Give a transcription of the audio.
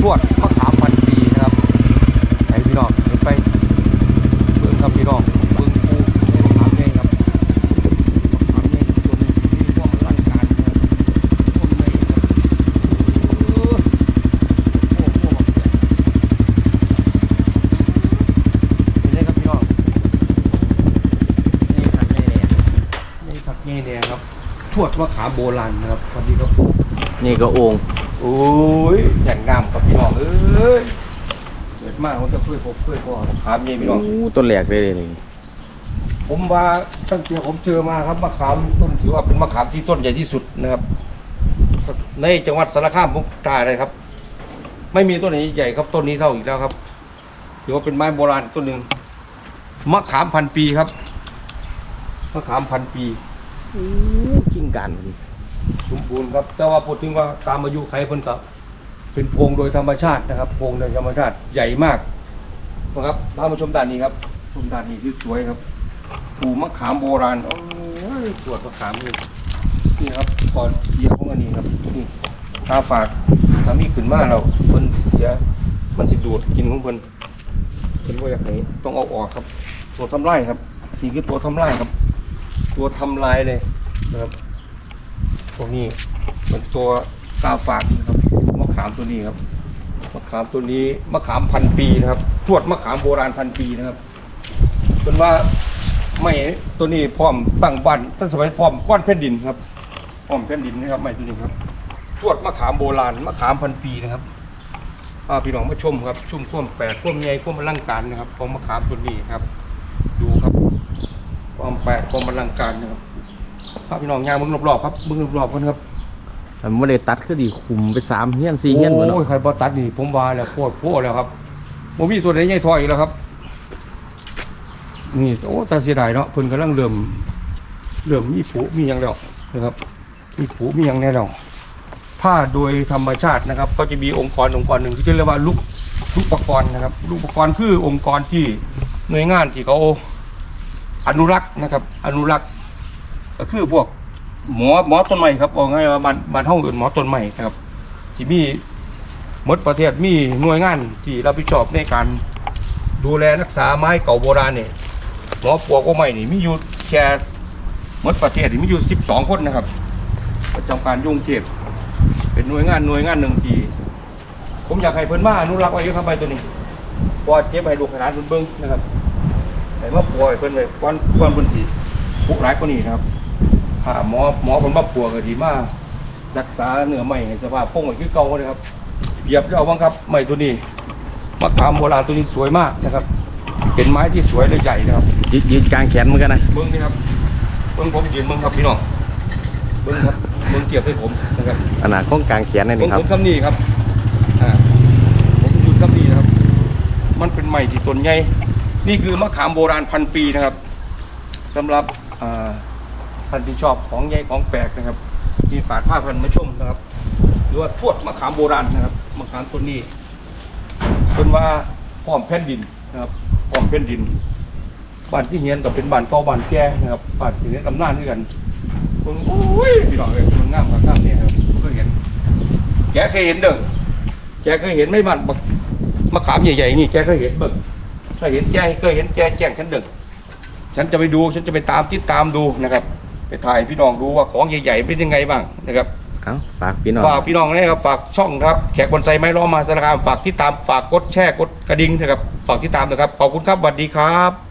ทวดมะขามพันปีนะครับไอพี่น้องเห็นไปเบิ่งครับพี่น้องเบิ่งปูมะขามใหญ่ครับมะขามใหญ่ตัวนึงมีความอลังการนะครับต้นใหญ่ครับโอ้โหบักใหญ่เห็นไหมครับพี่น้องนี่ขัดได้เลยนี่ผักเงี้ยเนี่ยครับ ทวดมะขามโบราณนะครับสวัสดีครับนี่ก็โอ่ง โอ้ยอย่างงามครับพี่น้องเอ้ยเกิดมาผมจะช่วยผมช่วยพ่อมะขามเงี้ยพี่น้อง อู้ต้นแหลกเลยนี่ผมว่าตั้งแต่ผมเจอมาครับมะขามต้นถือว่าเป็นมะขามที่ต้นใหญ่ที่สุดนะครับ ในจังหวัดสารคามมุกตาเลยครับ ไม่มีต้นไหนใหญ่ครับต้นนี้เท่าอีกแล้วครับถือว่าเป็นไม้โบราณต้นหนึ่งมะขามพันปีครับมะขามพันปีอู้กิ้งกัน สมบูรณ์ครับ แต่ว่าพูดถึงว่าตามอายุไขเพิ่นก็เป็นโพรงโดยธรรมชาตินะครับโพรงโดยธรรมชาติใหญ่มากนะครับพามาชมด้านนี้ครับชมด้านนี้ที่สวยครับปูมะขามโบราณโอ้ยสวดมะขามนี่นี่ครับก่อนเสียของอันนี้ครับนี่ตาฝาดถ้ามีขึ้นมาเราเพิ่นเสียมันสิดูดกินของเพิ่นเพิ่นว่าอยางนี้ต้องเอาออกครับ ตัวทำลายครับนี่คือตัวทำลายครับ ตัวทำลายเลยนะครับ วกนี้เป็นตัวกาฝากนะครับมะขามตัวนี้ครับมะขามตัวนี้มะขามพันปีนะครับทวดมะขามโบราณพันปีนะครับเป็นว่าไม่ตัวนี้พร้อมตั้งบ้านตั้งสมัยพร้อมก้อนแผ่นดินครับพร้อมแผ่นดินนะครับไม่ตัวนี้ครับทวดมะขามโบราณมะขามพันปีนะครับพี่น้องมาชมครับชุ่มท่วมแปลกท่วมใหญ่ท่วมอลังการนะครับของมะขามตัวนี้ครับ ดูครับความแปลกความอลังการนะครับ พาพี่น้องย่างมึงรอบๆครับมึงรอบๆกันครับมันไม่ได้ตัดคือดีคุมไปสามเฮียนสี่เฮียนหมดโอ้ยใครบอตัดนี่ผมว่าแล้วโคตรโคตรแล้วครับโมมีตัวไหนใหญ่ทอยอีกแล้วครับนี่โอ้ตาเสียดายเนาะเพิ่นกำลังเริ่มเริ่มมีผูมีหยังแล้วนะครับ มีผูมีหยังแน่แล้วผ้าโดยธรรมชาตินะครับ ก็จะมีองค์กรองค์กรหนึ่งที่เรียกว่าลูกลูกปกรณ์นะครับลูกปกรณ์คือองค์กรที่หน่วยงานที่เขาอนุรักษ์นะครับ อนุรักษ์ ก็คือพวกหมอหมอต้นใหม่ครับบอกง่ายว่าบ้านบ้านเฮาเอิ้นหมอต้นใหม่ครับที่มีหมดประเทศมีหน่วยงานที่รับผิดชอบในการดูแลรักษาไม้เก่าโบราณเนี่ยหมอปัวก็ไม่นี่มีอยู่แค่หมดประเทศนี่มีอยู่สิบสองคนนะครับ ประจำการยุ่งเทพเป็นหน่วยงานหน่วยงานหนึ่งที่ผมอยากให้เพิ่นมาอนุรักษ์ไว้อยู่ครับใบตัวนี้เพอเจ็บให้ลูกให้หลานเพิ่นเบิ่งนะครับแต่มาป่วยเพิ่นไว้ก่อนก่อนเพิ่นสิผู้ร้ายกว่านี้นะครับ ถ้าหมอหมอเพิ่นมาป่วยก็ดีมารักษาเนื้อไม้ให้สภาพคงไว้คือเก่าเลยครับเหยียบเอาบ้างครับไม้ตัวนี้มะขามโบราณตัวนี้สวยมากนะครับ เป็นไม้ที่สวยและใหญ่นะครับยืดยืดกลางแขนเหมือนกันนะเบิ้งนี่ครับเบิ้งผมยืนเบิ้งครับพี่น้องเบิ้งครับเบิ้งเกียบใส่ผมนะครับขนาดของกลางแขนนี่ผมนี่ครับผมซ้ำนี่ครับอ่าผมอยู่ซ้ำนี่นะครับ มันเป็นไม้ที่ต้นใหญ่นี่คือมะขามโบราณพันปีนะครับสำหรับอ่า ท่านที่ชอบของใหญ่ของแปลกนะครับมีฝาดผ้าพันมาชมนะครับ หรือว่าทวดมะขามโบราณนะครับมะขามต้นนี้เป็นว่าพร้อมแผ่นดินนะครับพร้อมแผ่นดินบ้านที่เฮียนกับเป็นบ้านเก่าบ้านแก่นะครับบ้านที่เฮียนตำนานด้วยกันเพิ่งโอ้ยพี่น้องเอ้ยมันงามกว่างามเนี่ยครับเพิ่งเห็นแกเคยเห็นเด้อแกเคยเห็นไม่บ้านมะขามใหญ่ๆนี่แกเคยเห็นเบิ่งเคยเห็นแกเคยเห็นแกแจ้งฉันเด้อฉันจะไปดูฉันจะไปตามติดตามดูนะครับ ไปถ่ายพี่น้องดูว่าของใหญ่ๆเป็นยังไงบ้างนะครับเอ้าฝากพี่น้องฝากพี่น้องนะครับฝากช่องครับแขกบนไซไม้ล้อมมาสารคามฝากที่ตามฝากกดแชร์กดกระดิ่งนะครับฝากที่ตามนะครับขอบคุณครับสวัสดีครับ